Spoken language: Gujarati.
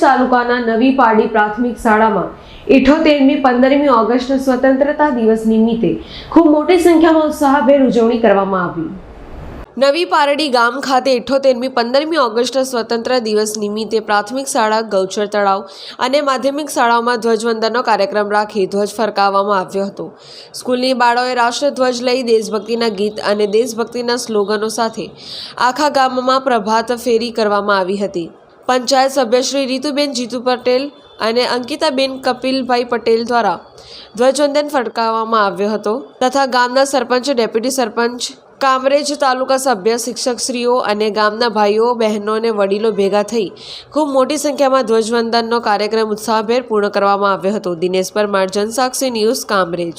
તાલુકાના નવી પારડી પ્રાથમિક શાળામાં ઇઠોતેરમી પંદરમી ઓગસ્ટ સ્વતંત્રતા દિવસ નિમિત્તે ખૂબ મોટી સંખ્યામાં ઉત્સાહભેર ઉજવણી કરવામાં આવી. નવી પારડી ગામ ખાતે ઇઠ્ઠોતેરમી પંદરમી ઓગસ્ટ સ્વતંત્ર દિવસ નિમિત્તે પ્રાથમિક શાળા, ગૌચર તળાવ અને માધ્યમિક શાળાઓમાં ધ્વજવંદનનો કાર્યક્રમ રાખી ધ્વજ ફરકાવવામાં આવ્યો હતો. સ્કૂલની બાળાઓએ રાષ્ટ્રધ્વજ લઈ દેશભક્તિના ગીત અને દેશભક્તિના સ્લોગનો સાથે આખા ગામમાં પ્રભાત ફેરી કરવામાં આવી હતી. પંચાયત સભ્ય શ્રી રીતુબેન જીતુ પટેલ અને અંકિતાબેન કપિલભાઈ પટેલ દ્વારા ધ્વજવંદન ફટકાવવામાં આવ્યો હતો તથા ગામના સરપંચ, ડેપ્યુટી સરપંચ, કામરેજ તાલુકા સભ્ય શિક્ષકશ્રીઓ અને ગામના ભાઈઓ, બહેનો અને વડીલો ભેગા થઈ ખૂબ મોટી સંખ્યામાં ધ્વજવંદનનો કાર્યક્રમ ઉત્સાહભેર પૂર્ણ કરવામાં આવ્યો હતો. દિનેશ પરમાર જનસાક્ષી ન્યૂઝ, કામરેજ.